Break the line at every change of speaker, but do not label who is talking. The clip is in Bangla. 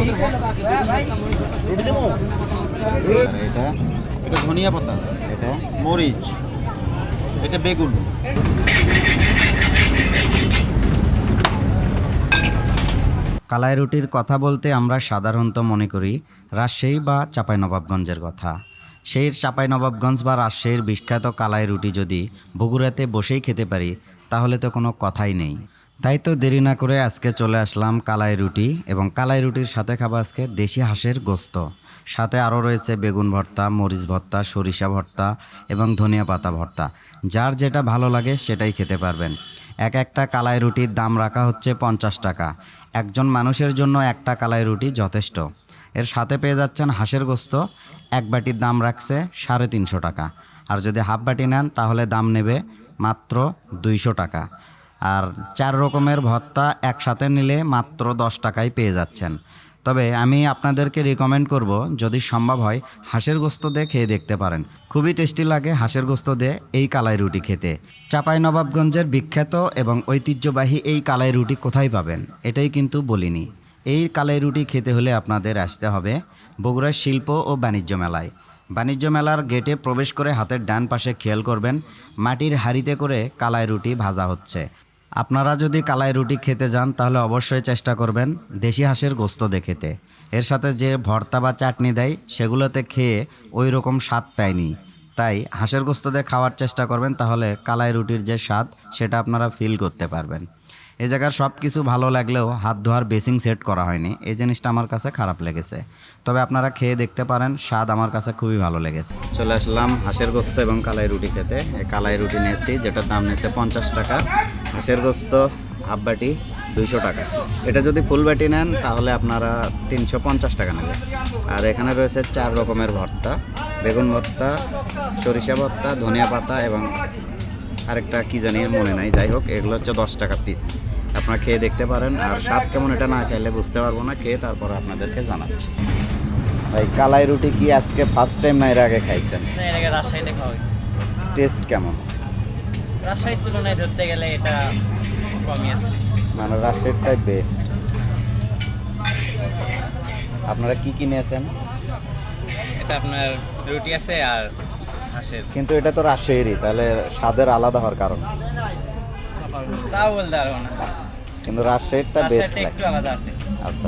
আর এটা? এটা ধনিয়া পাতা। এটা মরিচ। এটা বেগুন। কালাই রুটির কথা বলতে আমরা সাধারণত মনে করি রাজশাহী বা চাঁপাইনবাবগঞ্জের কথা। সেই চাঁপাইনবাবগঞ্জ বা রাজশাহীর বিখ্যাত কালাই রুটি যদি বগুড়াতে বসেই খেতে পারি, তাহলে তো কোনো কথাই নেই। তাই তো দেরি না করে আজকে চলে আসলাম কালাই রুটি এবং কালাই রুটির সাথে খাব আজকে দেশি হাঁসের গোস্ত। সাথে আরও রয়েছে বেগুন ভর্তা, মরিচ ভর্তা, সরিষা ভর্তা এবং ধনিয়া পাতা ভর্তা। যার যেটা ভালো লাগে সেটাই খেতে পারবেন। এক একটা কালাই রুটির দাম রাখা হচ্ছে পঞ্চাশ টাকা। একজন মানুষের জন্য একটা কালাই রুটি যথেষ্ট। এর সাথে পেয়ে যাচ্ছেন হাঁসের গোস্ত। এক বাটির দাম রাখছে সাড়ে তিনশো টাকা। আর যদি হাফ বাটি নেন তাহলে দাম নেবে মাত্র দুইশো টাকা। আর চার রকমের ভত্তা একসাথে নিলে মাত্র দশ টাকায় পেয়ে যাচ্ছেন। তবে আমি আপনাদেরকে রিকমেন্ড করব, যদি সম্ভব হয়, হাঁসের গোস্ত দিয়ে খেয়ে দেখতে পারেন। খুবই টেস্টি লাগে হাঁসের গোস্ত দিয়ে এই কালাই রুটি খেতে। চাপাই নবাবগঞ্জের বিখ্যাত এবং ঐতিহ্যবাহী এই কালাই রুটি কোথায় পাবেন, এটাই কিন্তু বলিনি। এই কালাই রুটি খেতে হলে আপনাদের আসতে হবে বগুড়ার শিল্প ও বাণিজ্য মেলায়। বাণিজ্য মেলার গেটে প্রবেশ করে হাতের ডান পাশে খেয়াল করবেন, মাটির হাঁড়িতে করে কালাই রুটি ভাজা হচ্ছে। আপনারা যদি কালাই রুটি খেতে যান, তাহলে অবশ্যই চেষ্টা করবেন দেশি হাঁসের গোস্ত দেখেতে। খেতে এর সাথে যে ভর্তা বা চাটনি দেয়, সেগুলোতে খেয়ে ওই রকম স্বাদ পায়নি। তাই হাঁসের গোস্ত দিয়ে খাওয়ার চেষ্টা করবেন, তাহলে কালাই রুটির যে স্বাদ, সেটা আপনারা ফিল করতে পারবেন। এই জায়গার সব কিছু ভালো লাগলেও হাত ধোয়ার বেসিং সেট করা হয়নি। এই জিনিসটা আমার কাছে খারাপ লেগেছে। তবে আপনারা খেয়ে দেখতে পারেন, স্বাদ আমার কাছে খুবই ভালো লেগেছে। চলে আসলাম হাঁসের গোস্ত এবং কালাই রুটি খেতে। এই কালাই রুটি নিয়েছি, যেটার দাম নিয়েছে পঞ্চাশ টাকা। হাঁসের গোস্ত, হাফ বাটি, দুইশো টাকা। এটা যদি ফুল বাটি নেন, তাহলে আপনারা তিনশো পঞ্চাশ টাকা নেবেন। আর এখানে রয়েছে চার রকমের ভর্তা। বেগুন ভর্তা, সরিষা ভর্তা, ধনিয়া পাতা এবং আরেকটা কি জানি মনে নাই। যাই হোক, এগুলো হচ্ছে দশ টাকা পিস। আপনারা খেয়ে দেখতে পারেন। আর স্বাদ কেমন এটা না খেলে বুঝতে পারব না খেয়ে তারপর আপনাদেরকে জানাচ্ছি। ভাই কালাই রুটি কি আজকে ফার্স্ট টাইম না এর আগে খাইছেন?
এর আগে রাজশাহীতে খাওয়া হয়েছে।
টেস্ট কেমন?
রাজশাহীর তুলনায় ধরতে গেলে এটা কমই আছে।
মানে রাজশাহীরটাই বেস্ট আপনারা কি কি নিয়েছেন?
এটা আপনার রুটি আছে আর হাঁসের।
কিন্তু এটা তো রাজশাহীরই তাহলে স্বাদের আলাদা হওয়ার কারণ।
তাও বলতে পারব না।
কিন্তু রাজশাহীরটা বেস্ট
একটু আলাদা আছে।